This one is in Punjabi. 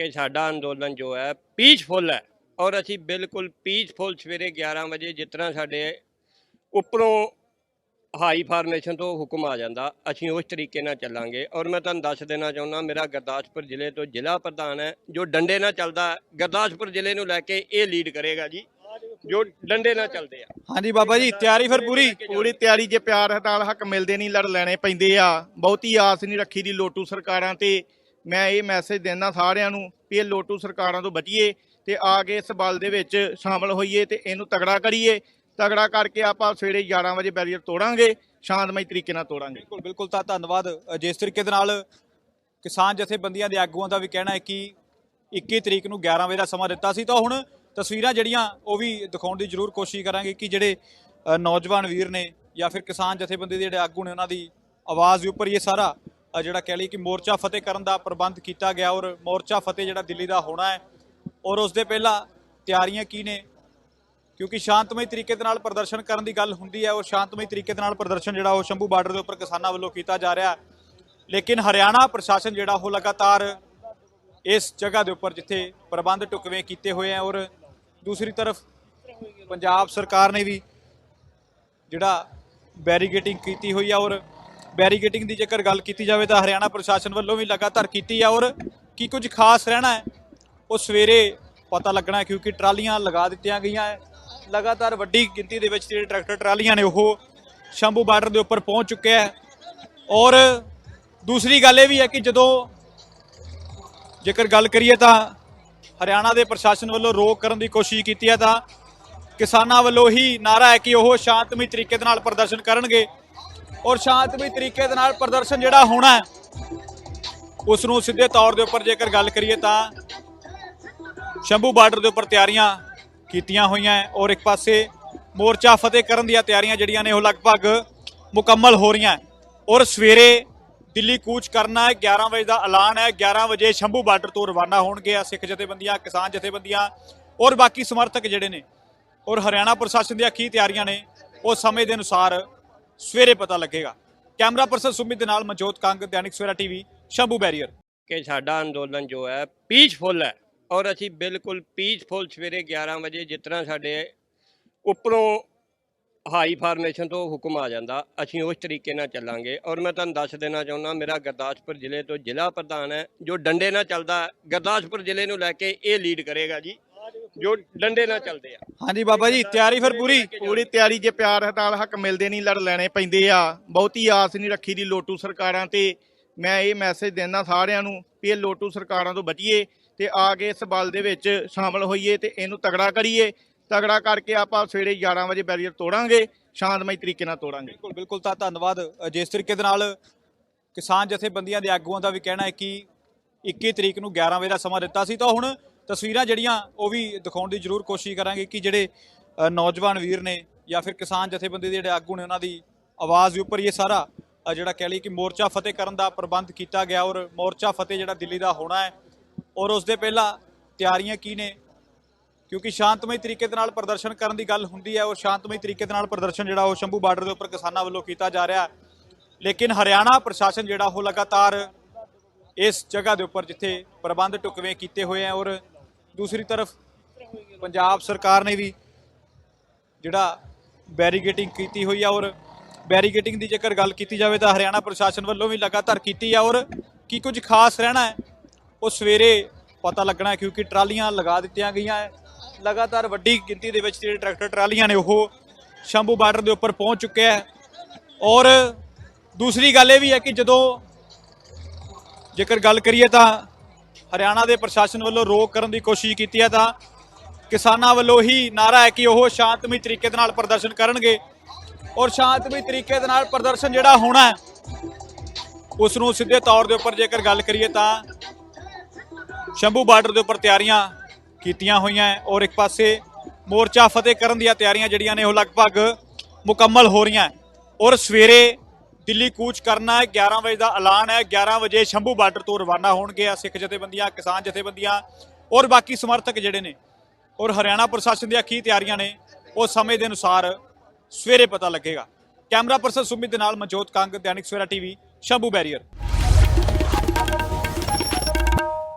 ਕਿ ਸਾਡਾ ਅੰਦੋਲਨ ਜੋ ਹੈ ਪੀਸਫੁਲ ਹੈ ਔਰ ਅਸੀਂ ਬਿਲਕੁਲ ਪੀਸਫੁਲ ਸਵੇਰੇ 11 ਵਜੇ ਜਿਸ ਤਰ੍ਹਾਂ ਸਾਡੇ ਉੱਪਰੋਂ ਹਾਈ ਫਾਰਮੇਸ਼ਨ ਤੋਂ ਹੁਕਮ ਆ ਜਾਂਦਾ, ਅਸੀਂ ਉਸ ਤਰੀਕੇ ਨਾਲ ਚੱਲਾਂਗੇ। ਔਰ ਮੈਂ ਤੁਹਾਨੂੰ ਦੱਸ ਦੇਣਾ ਚਾਹੁੰਦਾ, ਮੇਰਾ ਗੁਰਦਾਸਪੁਰ ਜ਼ਿਲ੍ਹੇ ਤੋਂ ਜ਼ਿਲ੍ਹਾ ਪ੍ਰਧਾਨ ਹੈ, ਜੋ ਡੰਡੇ ਨਾਲ ਚੱਲਦਾ ਹੈ। ਗੁਰਦਾਸਪੁਰ ਜ਼ਿਲ੍ਹੇ ਨੂੰ ਲੈ ਕੇ ਇਹ ਲੀਡ ਕਰੇਗਾ ਜੀ, ਜੋ ਡੰਡੇ ਨਾਲ ਚੱਲਦੇ ਆ। ਹਾਂਜੀ ਬਾਬਾ ਜੀ, ਤਿਆਰੀ ਫਿਰ ਪੂਰੀ? ਪੂਰੀ ਤਿਆਰੀ ਜੇ ਪਿਆਰ ਹਟਾਲ ਹੱਕ ਮਿਲਦੇ ਨਹੀਂ, ਲੜ ਲੈਣੇ ਪੈਂਦੇ ਆ। ਬਹੁਤੀ ਆਸ ਨਹੀਂ ਰੱਖੀ ਦੀ ਲੋਟੂ ਸਰਕਾਰਾਂ ਤੇ। ਮੈਂ ਇਹ ਮੈਸੇਜ ਦਿੰਦਾ ਸਾਰਿਆਂ ਨੂੰ ਵੀ ਇਹ ਲੋਟੂ ਸਰਕਾਰਾਂ ਤੋਂ ਬਚੀਏ ਤੇ ਆ ਕੇ ਇਸ ਬਲ ਦੇ ਵਿੱਚ ਸ਼ਾਮਲ ਹੋਈਏ ਤੇ ਇਹਨੂੰ ਤਗੜਾ ਕਰੀਏ। ਤਗੜਾ ਕਰਕੇ ਆਪਾਂ ਸਵੇਰੇ 11 ਵਜੇ ਬੈਰੀਅਰ ਤੋੜਾਂਗੇ, ਸ਼ਾਂਤਮਈ ਤਰੀਕੇ ਨਾਲ ਤੋੜਾਂਗੇ। ਬਿਲਕੁਲ ਬਿਲਕੁਲ, ਤਾਂ ਧੰਨਵਾਦ। ਜਿਸ ਤਰੀਕੇ ਦੇ ਨਾਲ ਕਿਸਾਨ ਜਥੇਬੰਦੀਆਂ ਦੇ ਆਗੂਆਂ ਦਾ ਵੀ ਕਹਿਣਾ ਹੈ ਕਿ 21 ਤਰੀਕ ਨੂੰ 11 ਵਜੇ ਦਾ ਸਮਾਂ ਦਿੱਤਾ ਸੀ ਤਾਂ ਹੁਣ ਤਸਵੀਰਾਂ ਜਿਹੜੀਆਂ ਉਹ ਵੀ ਦਿਖਾਉਣ ਦੀ ਜ਼ਰੂਰ ਕੋਸ਼ਿਸ਼ ਕਰਾਂਗੇ ਕਿ ਜਿਹੜੇ ਨੌਜਵਾਨ ਵੀਰ ਨੇ ਜਾਂ ਫਿਰ ਕਿਸਾਨ ਜਥੇਬੰਦੀ ਦੇ ਜਿਹੜੇ ਆਗੂ ਨੇ ਉਹਨਾਂ ਦੀ ਆਵਾਜ਼ ਦੇ ਉੱਪਰ ਇਹ ਸਾਰਾ ਜਿਹੜਾ ਕਹਿ ਲਈ ਕਿ ਮੋਰਚਾ ਫਤਿਹ ਕਰਨ ਦਾ ਪ੍ਰਬੰਧ ਕੀਤਾ ਗਿਆ ਔਰ ਮੋਰਚਾ ਫਤਿਹ ਜਿਹੜਾ ਦਿੱਲੀ ਦਾ ਹੋਣਾ ਹੈ ਔਰ ਉਸ ਦੇ ਪਹਿਲਾਂ ਤਿਆਰੀਆਂ ਕੀ ਨੇ? ਕਿਉਂਕਿ ਸ਼ਾਂਤਮਈ ਤਰੀਕੇ ਦੇ ਨਾਲ ਪ੍ਰਦਰਸ਼ਨ ਕਰਨ ਦੀ ਗੱਲ ਹੁੰਦੀ ਹੈ ਔਰ ਸ਼ਾਂਤਮਈ ਤਰੀਕੇ ਦੇ ਨਾਲ ਪ੍ਰਦਰਸ਼ਨ ਜਿਹੜਾ ਉਹ ਸ਼ੰਭੂ ਬਾਰਡਰ ਦੇ ਉੱਪਰ ਕਿਸਾਨਾਂ ਵੱਲੋਂ ਕੀਤਾ ਜਾ ਰਿਹਾ ਲੇਕਿਨ ਹਰਿਆਣਾ ਪ੍ਰਸ਼ਾਸਨ ਜਿਹੜਾ ਉਹ ਲਗਾਤਾਰ ਇਸ ਜਗ੍ਹਾ ਦੇ ਉੱਪਰ ਜਿੱਥੇ ਪ੍ਰਬੰਧ ਟੁਕਵੇਂ ਕੀਤੇ ਹੋਏ ਆ ਔਰ ਦੂਸਰੀ ਤਰਫ ਪੰਜਾਬ ਸਰਕਾਰ ਨੇ ਵੀ ਜਿਹੜਾ ਬੈਰੀਗੇਟਿੰਗ ਕੀਤੀ ਹੋਈ ਆ ਔਰ ਬੈਰੀਕੇਟਿੰਗ ਦੀ ਜੇਕਰ ਗੱਲ ਕੀਤੀ ਜਾਵੇ ਤਾਂ ਹਰਿਆਣਾ ਪ੍ਰਸ਼ਾਸਨ ਵੱਲੋਂ ਵੀ ਲਗਾਤਾਰ ਕੀਤੀ ਆ ਔਰ ਕੀ ਕੁਝ ਖਾਸ ਰਹਿਣਾ ਹੈ, ਉਹ ਸਵੇਰੇ ਪਤਾ ਲੱਗਣਾ ਕਿਉਂਕਿ ਟਰਾਲੀਆਂ ਲਗਾ ਦਿੱਤੀਆਂ ਗਈਆਂ ਹੈ। ਲਗਾਤਾਰ ਵੱਡੀ ਗਿਣਤੀ ਦੇ ਵਿੱਚ ਜਿਹੜੇ ਟਰੈਕਟਰ ਟਰਾਲੀਆਂ ਨੇ, ਉਹ ਸ਼ੰਭੂ ਬਾਰਡਰ ਦੇ ਉੱਪਰ ਪਹੁੰਚ ਚੁੱਕਿਆ ਹੈ। ਔਰ ਦੂਸਰੀ ਗੱਲ ਇਹ ਵੀ ਹੈ ਕਿ ਜਦੋਂ ਜੇਕਰ ਗੱਲ ਕਰੀਏ ਤਾਂ ਹਰਿਆਣਾ ਦੇ ਪ੍ਰਸ਼ਾਸਨ ਵੱਲੋਂ ਰੋਕ ਕਰਨ ਦੀ ਕੋਸ਼ਿਸ਼ ਕੀਤੀ ਹੈ ਤਾਂ ਕਿਸਾਨਾਂ ਵੱਲੋਂ ਹੀ ਨਾਰਾ ਹੈ ਕਿ ਉਹ ਸ਼ਾਂਤਮਈ ਤਰੀਕੇ ਦੇ ਨਾਲ ਪ੍ਰਦਰਸ਼ਨ ਕਰਨਗੇ। ਔਰ ਸ਼ਾਂਤਮਈ ਤਰੀਕੇ ਦੇ ਨਾਲ ਪ੍ਰਦਰਸ਼ਨ ਜਿਹੜਾ ਹੋਣਾ ਹੈ, ਉਸ ਨੂੰ ਸਿੱਧੇ ਤੌਰ ਦੇ ਉੱਪਰ ਜੇਕਰ ਗੱਲ ਕਰੀਏ ਤਾਂ ਸ਼ੰਭੂ ਬਾਰਡਰ ਦੇ ਉੱਪਰ ਤਿਆਰੀਆਂ ਕੀਤੀਆਂ ਹੋਈਆਂ ਔਰ ਇੱਕ ਪਾਸੇ ਮੋਰਚਾ ਫਤਿਹ ਕਰਨ ਦੀਆਂ ਤਿਆਰੀਆਂ ਜਿਹੜੀਆਂ ਨੇ ਉਹ ਲਗਭਗ ਮੁਕੰਮਲ ਹੋ ਰਹੀਆਂ ਔਰ ਸਵੇਰੇ ਦਿੱਲੀ ਕੂਚ ਕਰਨਾ ਹੈ 11 ਵਜੇ ਦਾ ਐਲਾਨ ਹੈ 11 ਵਜੇ ਸ਼ੰਭੂ ਬਾਰਡਰ ਤੋਂ ਰਵਾਨਾ ਹੋਣਗੇ ਆ ਸਿੱਖ ਜਥੇਬੰਦੀਆਂ, ਕਿਸਾਨ ਜਥੇਬੰਦੀਆਂ ਔਰ ਬਾਕੀ ਸਮਰਥਕ ਜਿਹੜੇ ਨੇ। ਔਰ ਹਰਿਆਣਾ ਪ੍ਰਸ਼ਾਸਨ ਦੀਆਂ ਕੀ ਤਿਆਰੀਆਂ ਨੇ, ਉਹ ਸਮੇਂ ਦੇ ਅਨੁਸਾਰ ਸਵੇਰੇ ਪਤਾ ਲੱਗੇਗਾ। ਕੈਮਰਾ ਪਰਸਨ ਸੁਮਿਤ ਦੇ ਨਾਲ ਮਨਜੋਤ ਕੰਗ, ਦੈਨਿਕ ਸਵੇਰਾ ਟੀਵੀ, ਸ਼ੰਭੂ ਬੈਰੀਅਰ। ਕਿ ਸਾਡਾ ਅੰਦੋਲਨ ਜੋ ਹੈ ਪੀਸਫੁਲ ਹੈ ਔਰ ਅਸੀਂ ਬਿਲਕੁਲ ਪੀਸਫੁਲ ਸਵੇਰੇ 11 ਵਜੇ ਜਿਸ ਤਰ੍ਹਾਂ ਸਾਡੇ ਉੱਪਰੋਂ ਹਾਈ ਫਾਰਮੇਸ਼ਨ ਤੋਂ ਹੁਕਮ ਆ ਜਾਂਦਾ, ਅਸੀਂ ਉਸ ਤਰੀਕੇ ਨਾਲ ਚੱਲਾਂਗੇ। ਔਰ ਮੈਂ ਤੁਹਾਨੂੰ ਦੱਸ ਦੇਣਾ ਚਾਹੁੰਦਾ, ਮੇਰਾ ਗੁਰਦਾਸਪੁਰ ਜ਼ਿਲ੍ਹੇ ਤੋਂ ਜ਼ਿਲ੍ਹਾ ਪ੍ਰਧਾਨ ਹੈ, ਜੋ ਡੰਡੇ ਨਾਲ ਚੱਲਦਾ ਹੈ। ਗੁਰਦਾਸਪੁਰ ਜ਼ਿਲ੍ਹੇ ਨੂੰ ਲੈ ਕੇ ਇਹ ਲੀਡ ਕਰੇਗਾ ਜੀ। ਜੋ ਡੰਡੇ ਨਾਲ ਚੱਲਦੇ ਆ। ਹਾਂਜੀ ਬਾਬਾ ਜੀ ਤਿਆਰੀ ਫਿਰ ਪੂਰੀ। ਪੂਰੀ ਤਿਆਰੀ ਜੇ ਪਿਆਰ ਹਟਾਲ ਹੱਕ ਮਿਲਦੇ ਨਹੀਂ ਲੜ ਲੈਣੇ ਪੈਂਦੇ ਆ। ਬਹੁਤੀ ਆਸ ਨਹੀਂ ਰੱਖੀ ਦੀ ਲੋਟੂ ਸਰਕਾਰਾਂ ਤੇ। ਮੈਂ ਇਹ ਮੈਸੇਜ ਦਿੰਦਾ ਸਾਰਿਆਂ ਨੂੰ ਵੀ ਇਹ ਲੋਟੂ ਸਰਕਾਰਾਂ ਤੋਂ ਬਚੀਏ ਤੇ ਆ ਕੇ ਇਸ ਬਲ ਦੇ ਵਿੱਚ ਸ਼ਾਮਲ ਹੋਈਏ ਤੇ ਇਹਨੂੰ ਤਗੜਾ ਕਰੀਏ। ਤਗੜਾ ਕਰਕੇ ਆਪਾਂ ਸਵੇਰੇ 11 ਵਜੇ ਬੈਰੀਅਰ ਤੋੜਾਂਗੇ ਸ਼ਾਂਤਮਈ ਤਰੀਕੇ ਨਾਲ ਤੋੜਾਂਗੇ। ਬਿਲਕੁਲ ਬਿਲਕੁਲ ਤਾਂ ਧੰਨਵਾਦ। ਜਿਸ ਤਰੀਕੇ ਦੇ ਨਾਲ ਕਿਸਾਨ ਜਥੇਬੰਦੀਆਂ ਦੇ ਆਗੂਆਂ ਦਾ ਵੀ ਕਹਿਣਾ ਹੈ ਕਿ 21 ਤਰੀਕ ਨੂੰ 11 ਵਜੇ ਦਾ ਸਮਾਂ ਦਿੱਤਾ ਸੀ ਤਾਂ ਹੁਣ ਤਸਵੀਰਾਂ ਜਿਹੜੀਆਂ ਉਹ ਵੀ ਦਿਖਾਉਣ ਦੀ ਜ਼ਰੂਰ ਕੋਸ਼ਿਸ਼ ਕਰਾਂਗੇ ਕਿ ਜਿਹੜੇ ਨੌਜਵਾਨ ਵੀਰ ਨੇ ਜਾਂ ਫਿਰ ਕਿਸਾਨ ਜਥੇਬੰਦੀ ਦੇ ਜਿਹੜੇ ਆਗੂ ਨੇ ਉਹਨਾਂ ਦੀ ਆਵਾਜ਼ ਦੇ ਉੱਪਰ ਇਹ ਸਾਰਾ ਜਿਹੜਾ ਕਹਿ ਲਈ ਕਿ ਮੋਰਚਾ ਫਤਿਹ ਕਰਨ ਦਾ ਪ੍ਰਬੰਧ ਕੀਤਾ ਗਿਆ ਔਰ ਮੋਰਚਾ ਫਤਿਹ ਜਿਹੜਾ ਦਿੱਲੀ ਦਾ ਹੋਣਾ ਹੈ ਔਰ ਉਸ ਦੇ ਪਹਿਲਾਂ ਤਿਆਰੀਆਂ ਕੀ ਨੇ? ਕਿਉਂਕਿ ਸ਼ਾਂਤਮਈ ਤਰੀਕੇ ਦੇ ਨਾਲ ਪ੍ਰਦਰਸ਼ਨ ਕਰਨ ਦੀ ਗੱਲ ਹੁੰਦੀ ਹੈ ਉਹ ਸ਼ਾਂਤਮਈ ਤਰੀਕੇ ਦੇ ਨਾਲ ਪ੍ਰਦਰਸ਼ਨ ਜਿਹੜਾ ਉਹ ਸ਼ੰਭੂ ਬਾਰਡਰ ਦੇ ਉੱਪਰ ਕਿਸਾਨਾਂ ਵੱਲੋਂ ਕੀਤਾ ਜਾ ਰਿਹਾ ਲੇਕਿਨ ਹਰਿਆਣਾ ਪ੍ਰਸ਼ਾਸਨ ਜਿਹੜਾ ਉਹ ਲਗਾਤਾਰ ਇਸ ਜਗ੍ਹਾ ਦੇ ਉੱਪਰ ਜਿੱਥੇ ਪ੍ਰਬੰਧ ਟੁਕਵੇਂ ਕੀਤੇ ਹੋਏ ਆ ਔਰ ਦੂਸਰੀ ਤਰਫ ਪੰਜਾਬ ਸਰਕਾਰ ਨੇ ਵੀ ਜਿਹੜਾ ਬੈਰੀਗੇਟਿੰਗ ਕੀਤੀ ਹੋਈ ਆ ਔਰ ਬੈਰੀਗੇਟਿੰਗ ਦੀ ਜੇਕਰ ਗੱਲ ਕੀਤੀ ਜਾਵੇ ਤਾਂ ਹਰਿਆਣਾ ਪ੍ਰਸ਼ਾਸਨ ਵੱਲੋਂ ਵੀ ਲਗਾਤਾਰ ਕੀਤੀ ਆ ਔਰ ਕੀ ਕੁਝ ਖਾਸ ਰਹਿਣਾ ਹੈ, ਉਹ ਸਵੇਰੇ ਪਤਾ ਲੱਗਣਾ ਕਿਉਂਕਿ ਟਰਾਲੀਆਂ ਲਗਾ ਦਿੱਤੀਆਂ ਗਈਆਂ ਹੈ। ਲਗਾਤਾਰ ਵੱਡੀ ਗਿਣਤੀ ਦੇ ਵਿੱਚ ਜਿਹੜੇ ਟਰੈਕਟਰ ਟਰਾਲੀਆਂ ਨੇ, ਉਹ ਸ਼ੰਭੂ ਬਾਰਡਰ ਦੇ ਉੱਪਰ ਪਹੁੰਚ ਚੁੱਕਿਆ ਹੈ। ਔਰ ਦੂਸਰੀ ਗੱਲ ਇਹ ਵੀ ਹੈ ਕਿ ਜਦੋਂ ਜੇਕਰ ਗੱਲ ਕਰੀਏ ਤਾਂ ਹਰਿਆਣਾ ਦੇ ਪ੍ਰਸ਼ਾਸਨ ਵੱਲੋਂ ਰੋਕ ਕਰਨ ਦੀ ਕੋਸ਼ਿਸ਼ ਕੀਤੀ ਹੈ ਤਾਂ ਕਿਸਾਨਾਂ ਵੱਲੋਂ ਹੀ ਨਾਰਾ ਹੈ ਕਿ ਉਹ ਸ਼ਾਂਤਮਈ ਤਰੀਕੇ ਦੇ ਨਾਲ ਪ੍ਰਦਰਸ਼ਨ ਕਰਨਗੇ। ਔਰ ਸ਼ਾਂਤਮਈ ਤਰੀਕੇ ਦੇ ਨਾਲ ਪ੍ਰਦਰਸ਼ਨ ਜਿਹੜਾ ਹੋਣਾ ਹੈ ਉਸ ਨੂੰ ਸਿੱਧੇ ਤੌਰ ਦੇ ਉੱਪਰ ਜੇਕਰ ਗੱਲ ਕਰੀਏ ਤਾਂ ਸ਼ੰਭੂ ਬਾਰਡਰ ਦੇ ਉੱਪਰ ਤਿਆਰੀਆਂ ਕੀਤੀਆਂ ਹੋਈਆਂ ਔਰ ਇੱਕ ਪਾਸੇ ਮੋਰਚਾ ਫਤਿਹ ਕਰਨ ਦੀਆਂ ਤਿਆਰੀਆਂ ਜਿਹੜੀਆਂ ਨੇ ਉਹ ਲਗਭਗ ਮੁਕੰਮਲ ਹੋ ਰਹੀਆਂ ਔਰ ਸਵੇਰੇ ਦਿੱਲੀ ਕੂਚ ਕਰਨਾ ਹੈ 11 ਵਜੇ ਦਾ ਐਲਾਨ ਹੈ 11 ਵਜੇ ਸ਼ੰਭੂ ਬਾਰਡਰ ਤੋਂ ਰਵਾਨਾ ਹੋਣਗੇ ਆ ਸਿੱਖ ਜਥੇਬੰਦੀਆਂ, ਕਿਸਾਨ ਜਥੇਬੰਦੀਆਂ ਔਰ ਬਾਕੀ ਸਮਰਥਕ ਜਿਹੜੇ ਨੇ ਔਰ ਹਰਿਆਣਾ ਪ੍ਰਸ਼ਾਸਨ ਦੀਆਂ ਕੀ ਤਿਆਰੀਆਂ ਨੇ, ਉਹ ਸਮੇਂ ਦੇ ਅਨੁਸਾਰ ਸਵੇਰੇ ਪਤਾ ਲੱਗੇਗਾ। ਕੈਮਰਾ ਪਰਸਨ ਸੁਮਿਤ ਦੇ ਨਾਲ ਮਨਜੋਤ ਕੰਗ, ਦੈਨਿਕ ਸਵੇਰਾ ਟੀਵੀ, ਸ਼ੰਭੂ ਬੈਰੀਅਰ।